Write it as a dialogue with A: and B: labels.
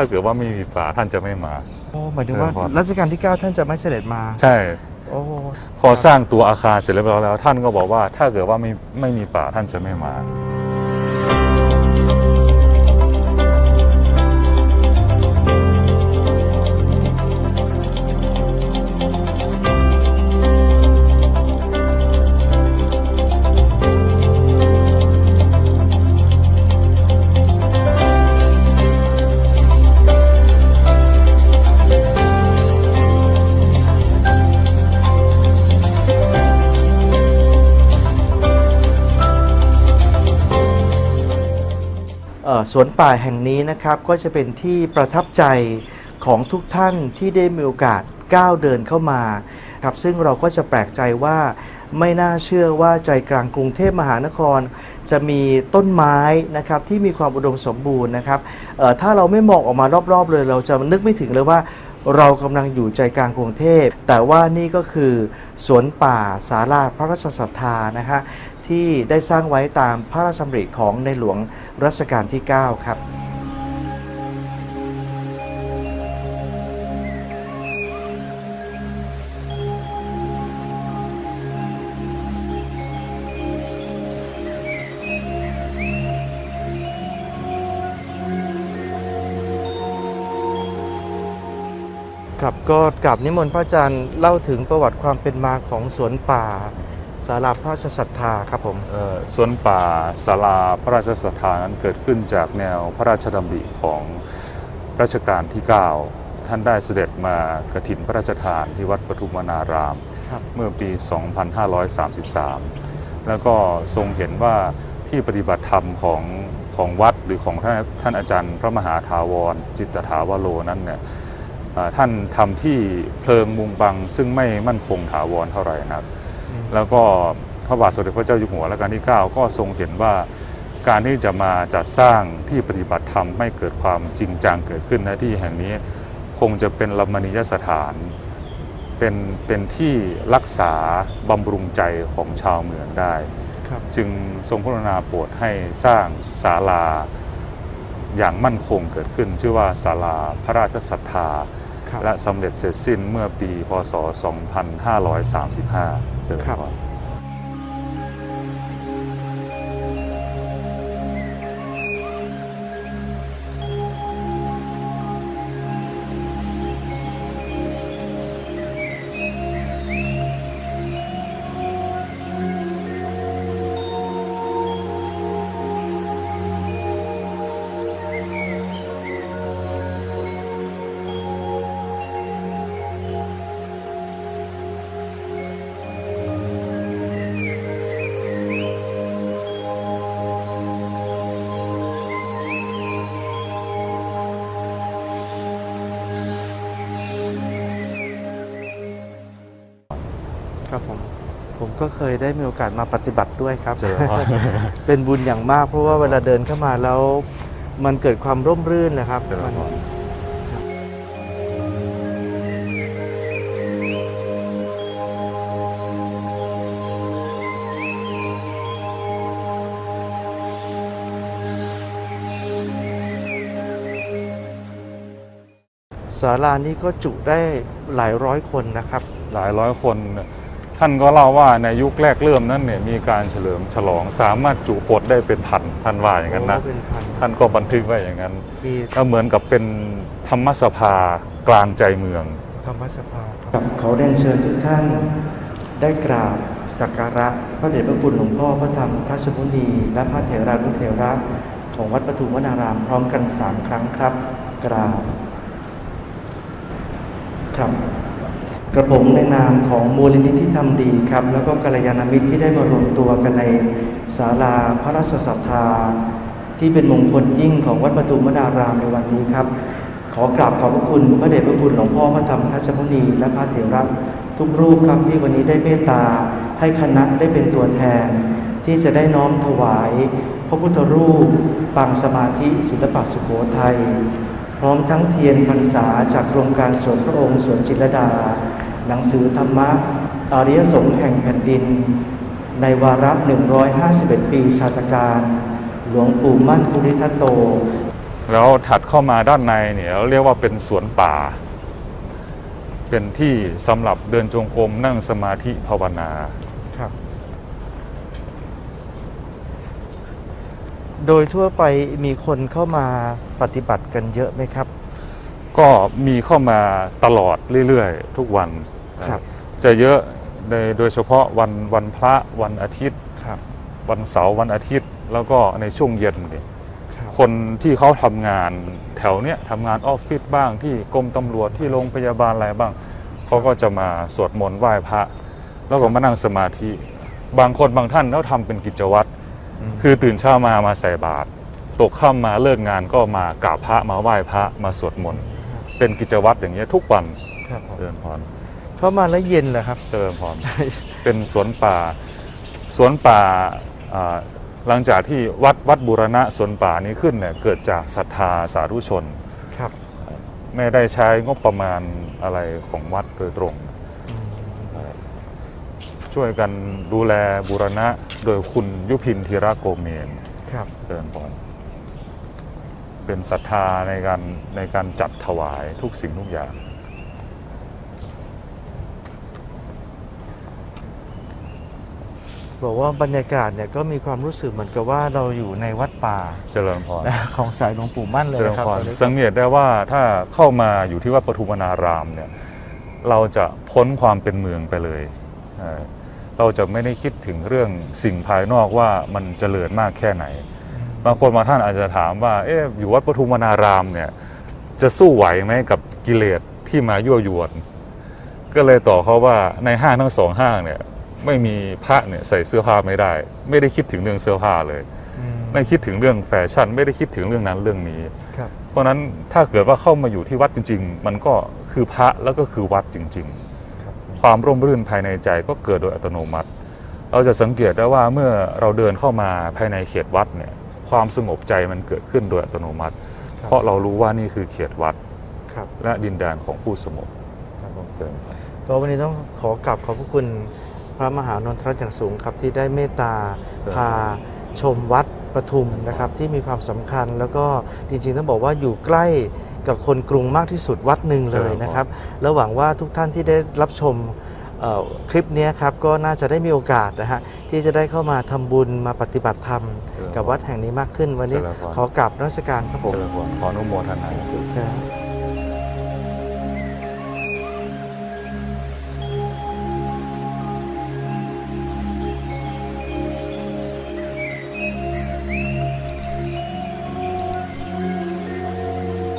A: ถ้าเกิดว่าไม่มีป่าท่านจะไม่มา
B: โอ้หมายถึงว่า
A: เออพอ
B: รัชกาลที่ 9 ท่านจะไม่เสด็จมา
A: ใช่
B: โอ้
A: พอสร้างตัวอาคารเสร็จเรียบร้อยแล้ว ท่านก็บอกว่าถ้าเกิดว่าไม่ไม่มีป่าท่านจะไม่มา
B: สวนป่าแห่งนี้นะครับก็จะเป็นที่ประทับใจของทุกท่านที่ได้มีโอกาสก้าวเดินเข้ามาครับซึ่งเราก็จะแปลกใจว่าไม่น่าเชื่อว่าใจกลางกรุงเทพมหานคร จะมีต้นไม้นะครับที่มีความอุดมสมบูรณ์นะครับถ้าเราไม่มองออกมารอบๆ เลยเราจะนึกไม่ถึงเลยว่าเรากำลังอยู่ใจกลางกรุงเทพ แต่ว่านี่ก็คือสวนป่าสาราพระราชศรัทธานะฮะ ที่ได้สร้างไว้ตามพระราชดำริของในหลวงรัชกาลที่ 9 ครับครับก็กลับนิมนต์พระอาจารย์เล่าถึงประวัติความเป็นมาของสวนป่า สาราพระราชศรัทธาครับผม
A: เอ่อสวนป่าศาลาพระราชสถานนั้นเกิดขึ้นจากแนวพระราชดำริของรัชกาลที่ 9 ท่านได้เสด็จมากระถินพระราชทานที่วัดปทุมวนาราม
B: ครับ
A: เมื่อปี 2533 แล้วก็ทรงเห็นว่าที่ปฏิบัติธรรมของของวัดหรือของท่านท่านอาจารย์พระมหาถาวร จิตตถาวโรนั้นเนี่ยอ่าท่านทำที่เพลิงมุงบังซึ่งไม่มั่นคงถาวรเท่าไหร่นะครับ แล้วก็พระบาทสมเด็จพระเจ้าอยู่หัวรัชกาลที่ 9 ก็ทรงเห็นว่าการที่จะมาจัดสร้างที่ปฏิบัติธรรมให้เกิดความจริงจังเกิดขึ้นในที่แห่งนี้ คงจะเป็นลมณียสถาน เป็นเป็นที่รักษาบำรุงใจของชาวเมืองได้
B: ครับ
A: จึงทรงพระกรุณาโปรดให้สร้างศาลาอย่างมั่นคงเกิดขึ้น ชื่อว่าศาลาพระราชศรัทธา
B: ครับ
A: และสำเร็จเสร็จสิ้นเมื่อปีพศ 2535 เจริญ
B: ครับ
A: พร
B: ครับผมผมก็เคยได้มีโอกาสมาปฏิบัติด้วยครับ
A: เจริญพร
B: เป็นบุญอย่างมาก เพราะว่าเวลาเดินเข้ามาแล้ว มันเกิดความร่มรื่นนะครับ
A: เจริญ
B: มัน
A: พร
B: ศาลานี้ก็จุได้หลายร้อยคนนะครับ
A: หลายร้อยคนเนี่ย ท่านก็เล่าว่าในยุคแรกเริ่มนั้นเนี่ยมีการเฉลิมฉลองสามารถจุคนได้เป็นพันท่านว่าอย่างนั้นนะ
B: โเป็นพัน
A: ท่านก็บันทึกไว้อย่างนั้น
B: มี
A: ก็เหมือนกับเป็นธรรมสภากลางใจเมือง
B: ธรรมสภาครับขอเรียนเชิญทุกท่านได้กราบสักการะพระเดชพระคุณหลวงพ่อพระธรรมทัชมุนีและพระเถรานุเถระของวัดปทุมวนารามพร้อมกันสามครั้งครับ กราบครับ กระผมในนามของมูลนิธิทำดีครับ แล้วก็กัลยาณมิตรที่ได้มารวมตัวกันในศาลาพระราชศรัทธา ที่เป็นมงคลยิ่งของวัดปทุมวนารามในวันนี้ครับ ขอกราบขอบพระคุณพระเดชพระคุณหลวงพ่อพระธรรมทัชมุนีและพระเถระทุกรูปครับที่วันนี้ได้เมตตาให้คณะได้เป็นตัวแทน ที่จะได้น้อมถวาย พระพุทธรูปปางสมาธิศิลปะสุโขทัย พร้อมทั้งเทียนพรรษาจากโครงการสวนพระองค์สวนจิตรลดา หนังสือธรรมะอริยสงฆ์แห่งแผ่นดิน ในวาระ 151 ปีชาตการ หลวงปู่มั่นภูริทัตโต
A: แล้วถัดเข้ามาด้านในเนี่ยเราเรียกว่าเป็นสวนป่า เป็นที่สำหรับเดินจงกรมนั่งสมาธิภาวนา
B: ครับโดยทั่วไปมีคนเข้ามา ปฏิบัติกันเยอะไหมครับ
A: ก็มีเข้ามาตลอดเรื่อยๆ ทุกวัน
B: ครับ
A: จะเยอะในโดยเฉพาะวันวันพระวันอาทิตย์
B: ครับ
A: วันเสาร์วันอาทิตย์ แล้วก็ในช่วงเย็นเนี่ย
B: ครับ
A: คนที่เขาทำงานแถวเนี้ยทำงานออฟฟิศบ้างที่กรมตำรวจที่โรงพยาบาลอะไรบ้าง เขาก็จะมาสวดมนต์ไหว้พระ แล้วก็มานั่งสมาธิ บางคนบางท่านเขาทำเป็นกิจวัตร
B: ม
A: คือตื่นเช้ามามาใส่บาตร ตกค่ำมาเลิกงานก็มากราบพระมาไหว้พระมาสวดมนต์เป็นกิจวัตรอย่างเงี้ยทุกวัน
B: ครับผม
A: เจริญพร
B: เข้ามาแล้วเย็นเหรอครับ
A: เจริญพร เป็นสวนป่า สวนป่าอ่าหลังจากที่วัดวัดบูรณะสวนป่านี้ขึ้นเนี่ยเกิดจากศรัทธาสาธุชน
B: ครับ
A: ไม่ได้ใช้งบประมาณอะไรของวัดโดยตรง
B: อืม
A: ช่วยกันดูแลบูรณะโดยคุณยุพินธีระโกเมน
B: ครับ
A: เจริญพร เป็นศรัทธาในการในการจัดถวายทุกสิ่งทุกอย่าง
B: บอกว่าบรรยากาศเนี่ยก็มีความรู้สึกเหมือนกับว่าเราอยู่ในวัดป่า
A: เจริญพร
B: นะของสายหลวงปู่มั่นเลย
A: เจริญ
B: นะครับ
A: พร
B: ตอนนี้
A: สังเกตได้ว่าถ้าเข้ามาอยู่ที่วัดปทุมนารามเนี่ยเราจะพ้นความเป็นเมืองไปเลยเอ่อเราจะไม่ได้คิดถึงเรื่องสิ่งภายนอกว่ามันเจริญมากแค่ไหน บางคนบางท่านอาจจะถามว่าเอ๊ะอยู่วัดปทุมนารามเนี่ยจะสู้ไหวไหมกับกิเลสที่มายั่วยวน ก็เลยต่อบเขาว่าในห้างทั้งสองห้างเนี่ยไม่มีพระเนี่ยใส่เสื้อผ้าไม่ได้ ไม่ได้คิดถึงเรื่องเสื้อผ้าเลย
B: อืม
A: ไม่คิดถึงเรื่องแฟชั่น ไม่ได้คิดถึงเรื่องนั้นเรื่องนี้
B: ครับ
A: เพราะฉะนั้นถ้าเกิดว่าเข้ามาอยู่ที่วัดจริง ๆ มันก็คือพระแล้วก็คือวัดจริง
B: ครับ
A: ๆความร่มรื่นภายในใจก็เกิดโดยอัตโนมัติ เราจะสังเกตได้ว่าเมื่อเราเดินเข้ามาภายในเขตวัดเนี่ย ความสงบใจมันเกิดขึ้นโดยอัตโนมัติ
B: ครับ
A: เพราะเรารู้ว่านี่คือเขตวัด
B: ครับ
A: และดินแดนของผู้สงบ
B: ครับผม
A: เจริญพร
B: ก็วันนี้ต้องขอกราบขอบพระคุณพระมหานนทรัตน์อย่างสูงครับที่ได้เมตตาพาชมวัดปทุมนะครับที่มีความสำคัญแล้วก็จริงๆต้องบอกว่าอยู่ใกล้กับคนกรุงมากที่สุดวัดหนึ่งเลยนะครับ แล้วหวังว่าทุกท่านที่ได้รับชมเอ่อ คลิปเนี้ยครับก็น่าจะได้มีโอกาสนะฮะที่จะได้เข้ามาทำบุญมาปฏิบัติธรรม กับวัดแห่งนี้มากขึ้นวันนี้ขอกราบนมัสการครับผม
A: เจริญพรขออนุโมทนา
B: ครับ